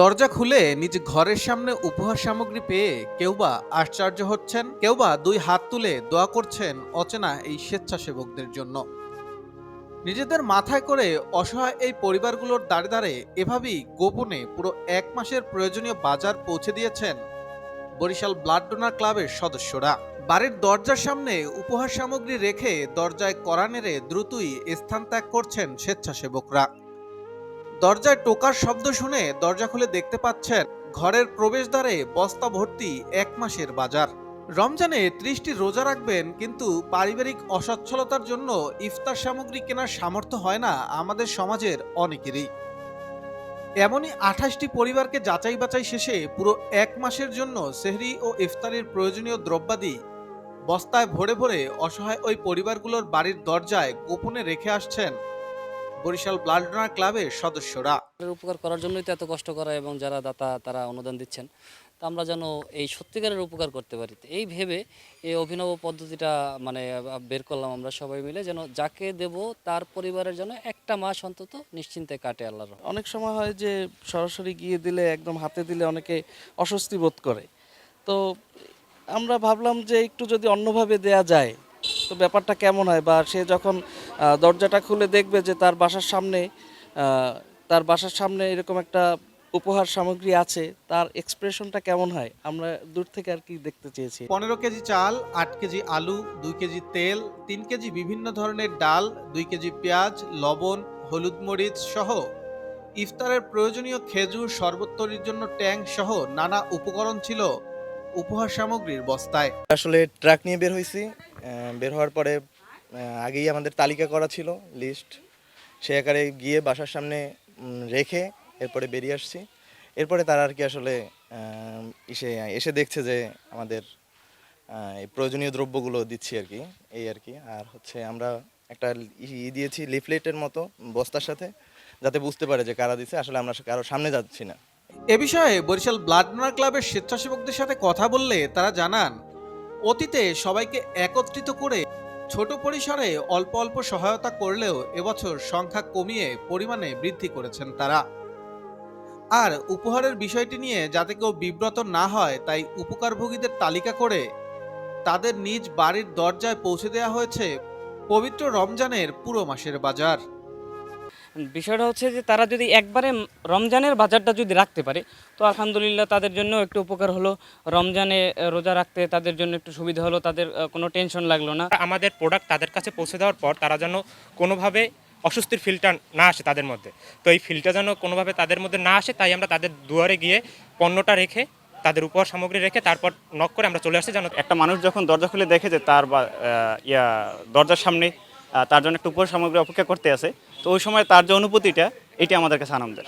দরজা খুলে নিজ ঘরের সামনে উপহার সামগ্রী পেয়ে কেউ বা আশ্চর্য হচ্ছেন। কেউ বা দুই হাত তুলে দোয়া করছেন অচেনা এই স্বেচ্ছাসেবকদের জন্য। নিজেদের মাথায় করে অসহায় এই পরিবারগুলোর দাঁড়ে দাঁড়ে এভাবেই গোপনে পুরো এক মাসের প্রয়োজনীয় বাজার পৌঁছে দিয়েছেন বরিশাল ব্লাড ডোনার ক্লাবের সদস্যরা। বাড়ির দরজার সামনে উপহার সামগ্রী রেখে দরজায় কড়া নেড়ে দ্রুতই স্থান ত্যাগ করছেন স্বেচ্ছাসেবকরা। দরজায় টোকার শব্দ শুনে দরজা খুলে দেখতে পাচ্ছেন ঘরের প্রবেশদ্বারে বস্তা ভর্তি এক মাসের বাজার। রমজানে ত্রিশটি রোজা রাখবেন, কিন্তু পারিবারিক অসচ্ছলতার জন্য ইফতার সামগ্রী কেনার সামর্থ্য হয় না আমাদের সমাজের অনেকেরই। এমনই আঠাশটি পরিবারকে যাচাই বাছাই শেষে পুরো এক মাসের জন্য সেহরি ও ইফতারের প্রয়োজনীয় দ্রব্যাদি বস্তায় ভরে ভরে অসহায় ওই পরিবারগুলোর বাড়ির দরজায় গোপনে রেখে আসছেন বরিশাল ব্লাড ডোনার ক্লাবের সদস্যরা। উপকার করার জন্যই তো এত কষ্ট করা এবং যারা দাতা তারা অনুদান দিচ্ছেন। তা আমরা যেন এই সত্যিকারের উপকার করতে পারি। এই ভেবে এই অভিনব পদ্ধতিটা মানে বের করলাম আমরা সবাই মিলে যেন যাকে দেব তার পরিবারের জন্য একটা মাস অন্তত নিশ্চিন্তে কাটে আল্লাহর অনেক সময় হয় যে সরাসরি গিয়ে দিলে একদম হাতে দিলে অনেকে অস্বস্তি বোধ করে। তো আমরা ভাবলাম যে একটু যদি অন্যভাবে দেয়া যায় তো ব্যাপারটা কেমন হয়? বা সে যখন দরজাটা খুলে দেখবে যে তার বাসার সামনে তার বাসার সামনে এরকম একটা উপহার সামগ্রী আছে, তার এক্সপ্রেশনটা কেমন হয়? আমরা দূর থেকে আর কি দেখতে চেয়েছি। পনেরো কেজি চাল, আট কেজি আলু, দুই কেজি তেল, তিন কেজি বিভিন্ন ধরনের ডাল, দুই কেজি পেঁয়াজ, লবণ, হলুদ মরিচ সহ ইফতারের প্রয়োজনীয় খেজুর, শরবত জন্য ট্যাঙ্ক সহ নানা উপকরণ ছিল। উপহার সামগ্রীর বস্তায়। আসলে ট্রাক নিয়ে বের হয়েছি বের হওয়ার পরে আগেই আমাদের তালিকা করা ছিল, লিস্ট। সে আকারে গিয়ে বাসার সামনে রেখে এরপরে বেরিয়ে আসছি। এরপরে তারা আর কি আসলে এসে এসে দেখছে যে আমাদের এই প্রয়োজনীয় দ্রব্যগুলো দিচ্ছি আর কি, এই আর কি। আর হচ্ছে আমরা একটা ই দিয়েছি লিফলেটের মতো বস্তার সাথে, যাতে বুঝতে পারে যে কারা দিচ্ছে আসলে আমরা কারও সামনে যাচ্ছি না। এ বিষয়ে বরিশাল ব্লাড ডোনার ক্লাবের স্বেচ্ছাসেবকদের সাথে কথা বললে তারা জানান, অতীতে সবাইকে একত্রিত করে ছোট পরিসরে অল্প অল্প সহায়তা করলেও এবছর সংখ্যা কমিয়ে পরিমাণে বৃদ্ধি করেছেন তারা। আর উপহারের বিষয়টি নিয়ে যাতে কেউ বিব্রত না হয়, তাই উপকারভোগীদের তালিকা করে তাদের নিজ বাড়ির দরজায় পৌঁছে দেওয়া হয়েছে পবিত্র রমজানের পুরো মাসের বাজার। বিষয়টা হচ্ছে যে তারা যদি একবারে রমজানের বাজারটা যদি রাখতে পারে তো আলহামদুলিল্লাহ তাদের জন্য একটু উপকার হলো। রমজানে রোজা রাখতে তাদের জন্য একটু সুবিধা হলো তাদের কোনো টেনশন লাগল না। আমাদের প্রোডাক্ট তাদের কাছে পৌঁছে দেওয়ার পর তারা যেন কোনোভাবে অস্বস্তির ফিলটা না আসে তাদের মধ্যে। তো এই ফিলটা যেন কোনোভাবে তাদের মধ্যে না আসে তাই আমরা তাদের দুয়ারে গিয়ে পণ্যটা রেখে তাদের উপহার সামগ্রী রেখে তারপর নক করে আমরা চলে আসি যেন একটা মানুষ যখন দরজা খুলে দেখে যে তার বা ইয়া দরজার সামনে তার জন্য একটা উপহার সামগ্রী অপেক্ষা করতে আছে তো ওই সময় তার যে অনুভূতিটা এটি আমাদের কাছে আনন্দের।